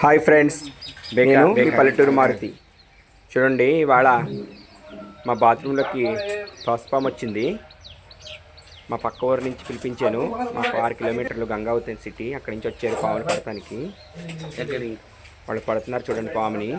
Hi friends నేను మీ పల్లెటూరు మారుతి. చూడండి ఇవాళ మా బాత్రూంలోకి పాము వచ్చింది. మా పక్క ఊరు నుంచి పిలిపించాను. మాకు ఆరు కిలోమీటర్లు గంగావతి సిటీ అక్కడి నుంచి వచ్చారు పాములు పడటానికి. వాళ్ళు పడుతున్నారు చూడండి పాముని.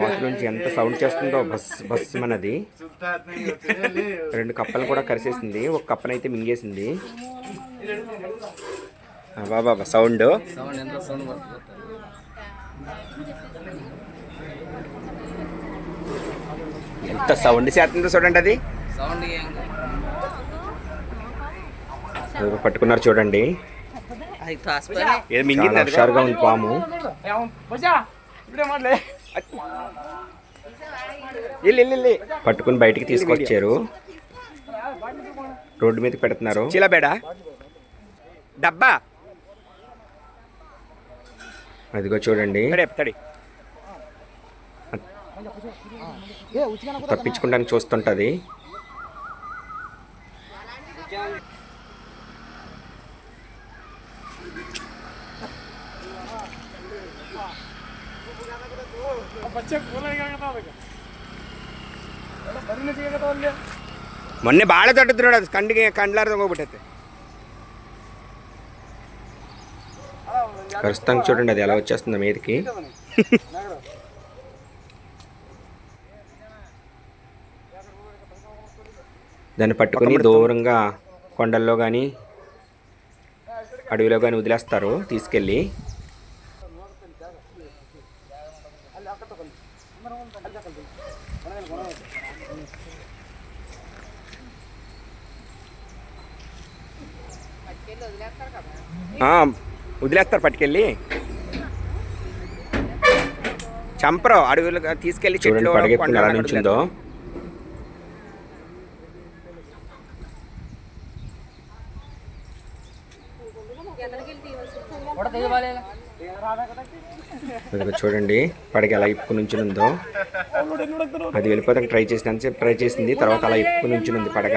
బాత్రూమ్ నుంచి ఎంత సౌండ్ చేస్తుందో బస్ బస్ మనది. రెండు కప్పలు కూడా కరిసేసింది. ఒక కప్పనైతే మింగేసింది. బాబా సౌండ్ సౌండ్. ఎంత సౌండ్ చేస్తుందో చూడండి అది. పట్టుకున్నారు చూడండి. హుషారుగా ఉంది పాము. పట్టుకుని బయటికి తీసుకొచ్చారు. రోడ్డు మీద పెడుతున్నారు. చిలబేడ. డబ్బా. అదిగో చూడండి. తప్పించుకుంటానికి చూస్తుంటది. మొన్నే బాగా తట్టుతున్నాడు అది కండి కండ్లారు ఒకటి ప్రస్తుతానికి చూడండి అది ఎలా వచ్చేస్తుందో మీదకి. దాన్ని పట్టుకొని దూరంగా కొండల్లో కానీ అడవిలో కానీ వదిలేస్తారు తీసుకెళ్ళి. ఆ, వదిలేస్తారు పట్టుకెళ్ళి. చంపరు అడవులు తీసుకెళ్ళి చెట్లు చూడండి పడగ ఎలా ఇప్పు నుంచి ఉందో అది వెళ్ళిపోతాక ట్రై చేసింది అంతసేపు ట్రై చేసింది తర్వాత అలా ఇప్పు నుంచి ఉంది పడగ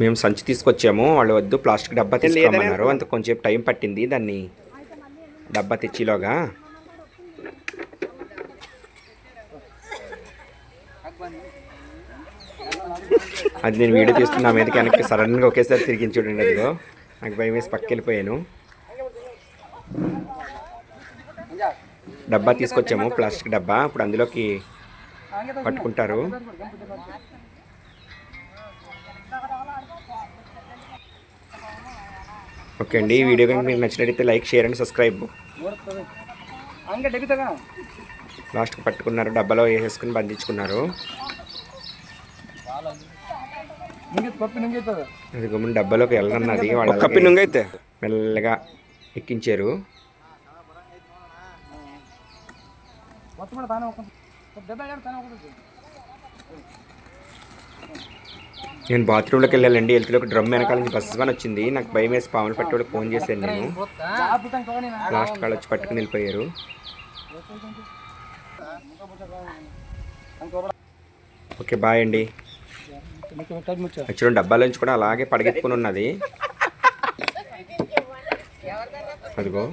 మేము సంచి తీసుకొచ్చాము వాళ్ళు వద్దు ప్లాస్టిక్ డబ్బా తీసుకోమన్నారు. అంత కొంచెం టైం పట్టింది దాన్ని డబ్బా తెచ్చిలోగా. అది నేను వీడియో తీస్తున్నా మీదకి వెనక్కి సడన్గా ఒకేసారి తిరిగి చూడండి అదిగో. నాకు భయం వేసి పక్కకి వెళ్ళిపోయాను. డబ్బా తీసుకొచ్చాము ప్లాస్టిక్ డబ్బా. ఇప్పుడు అందులోకి పట్టుకుంటారు. ఓకే అండి. ఈ వీడియో కనుక మీకు నచ్చినట్టయితే లైక్ షేర్ అండ్ సబ్స్క్రైబ్. లాస్ట్కి పట్టుకున్నారు డబ్బాలో వేసేసుకుని బంధించుకున్నారు. అది గమ్మున డబ్బాలోకి వెళ్ళన్నది వాళ్ళు కప్పి నుంగైతే? మెల్లగా ఎక్కించారు. మొత్తం నేను బాత్రూంలోకి వెళ్ళాలండి. వెళ్తే ఒక డ్రమ్ వెనకాల నుంచి బస్సు అని వచ్చింది. నాకు భయం వేసి పాములు పట్టి ఫోన్ చేశాను నేను. లాస్ట్ కాల్ వచ్చి పట్టుకుని వెళ్ళిపోయారు. ఓకే బాయ్ అండి. చూడండి డబ్బాలోంచి కూడా అలాగే పడగెత్తుకుని ఉన్నది. అదిగో.